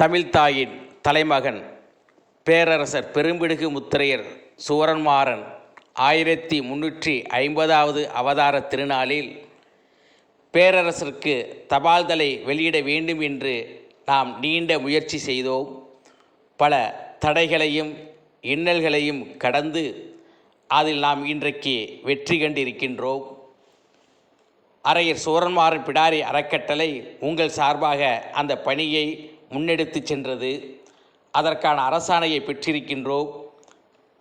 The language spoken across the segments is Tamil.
தமிழ்தாயின் தலைமகன் பேரரசர் பெரும்பிடுகு முத்திரையர் சூரன்மாறன் ஆயிரத்தி முன்னூற்றி ஐம்பதாவது அவதார திருநாளில் பேரரசருக்கு தபால்தலை வெளியிட வேண்டும் என்று நாம் நீண்ட முயற்சி செய்தோம். பல தடைகளையும் இன்னல்களையும் கடந்து அதில் நாம் இன்றைக்கு வெற்றி கண்டிருக்கின்றோம். அரையர் சூரன்மாறன் பிடாரி அறக்கட்டளை உங்கள் சார்பாக அந்த பணியை முன்னெடுத்து சென்றது. அதற்கான அரசாணையை பெற்றிருக்கின்றோம்.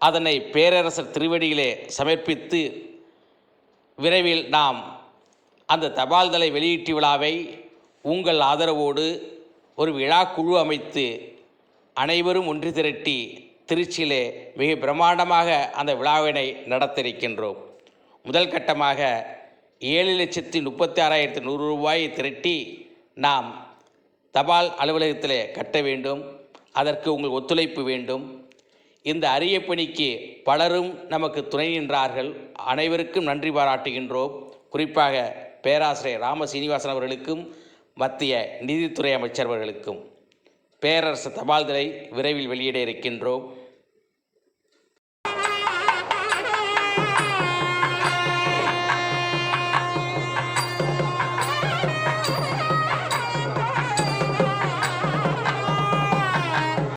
அதனை பேரரசர் திருவடியிலே சமர்ப்பித்து விரைவில் நாம் அந்த தபால்தலை வெளியீட்டு விழாவை உங்கள் ஆதரவோடு ஒரு விழா குழு அமைத்து அனைவரும் ஒன்று திரட்டி திருச்சியிலே மிக பிரம்மாண்டமாக அந்த விழாவினை நடத்திருக்கின்றோம் முதல் கட்டமாக ஏழு லட்சத்தி முப்பத்தி ஆறாயிரத்தி நூறு ரூபாயை திரட்டி நாம் தபால் அலுவலகத்திலே கட்ட வேண்டும் அதற்கு உங்கள் ஒத்துழைப்பு வேண்டும். இந்த அரிய பணிக்கு பலரும் நமக்கு துணை நின்றார்கள். அனைவருக்கும் நன்றி பாராட்டுகின்றோம். குறிப்பாக பேராசிரியர் ராம சீனிவாசன் அவர்களுக்கும் மத்திய நிதித்துறை அமைச்சர் அவர்களுக்கும். பேரரசு தபால்தலை விரைவில் வெளியிட இருக்கின்றோம்.